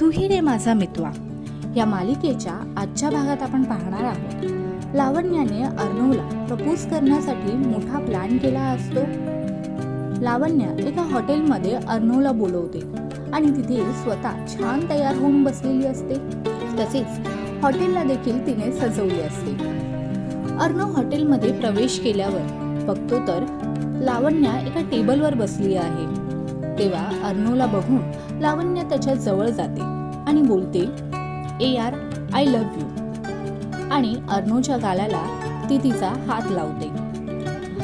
तूही रे माझा मितवा. या मालिकेच्या आजच्या भागात आपण पाहणार आहोत. लावण्याने अर्णवला प्रपोज करण्यासाठी मोठा प्लॅन केला असतो. लावण्य एका हॉटेलमध्ये अर्णवला बोलवते आणि तिथे स्वतः छान तयार होऊन बसलेली असते. तसेच हॉटेलला देखील तिने सजवले असते. अर्णव हॉटेलमध्ये प्रवेश केल्यावर बघतो तर लावण्य एका टेबलवर बसली आहे. तेव्हा अर्णवला बघून लावण्य त्याच्याजवळ जाते आणि बोलते ए यार आय लव्ह यू आणि अर्णवच्या गालाला ती तिचा हात लावते.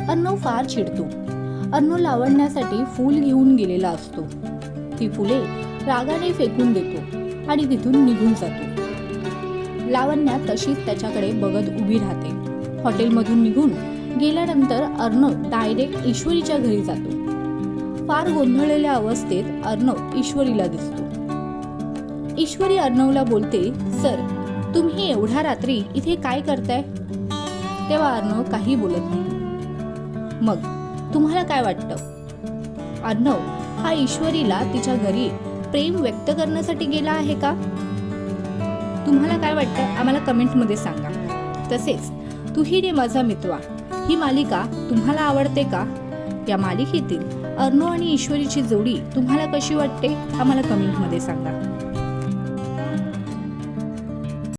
अर्णव फार चिडतो. अर्णव लावण्यासाठी फूल घेऊन गेलेला असतो. ती फुले रागाने फेकून देतो आणि तिथून निघून जातो. लावण्या तशीच त्याच्याकडे बघत उभी राहते. हॉटेलमधून निघून गेल्यानंतर अर्णव डायरेक्ट ईश्वरीच्या घरी जातो. फार गोंधळलेल्या अवस्थेत अर्णव ईश्वरीला दिसतो. ईश्वरी अर्णवला बोलते सर तुम्ही एवढ्या रात्री इथे काय करताय? तेव्हा अर्णव काही बोलत नाही. मग तुम्हाला काय वाटतं? अर्णव हा ईश्वरीला तिच्या घरी प्रेम व्यक्त करण्यासाठी गेला आहे का? तुम्हाला काय वाटतं? आम्हाला कमेंटमध्ये सांगा. तसेच तुही रे माझा मितवा ही मालिका तुम्हाला आवडते का? या मालिकेतील अर्णव आणि ईश्वरीची जोडी तुम्हाला कशी वाटते आम्हाला कमेंटमध्ये सांगा.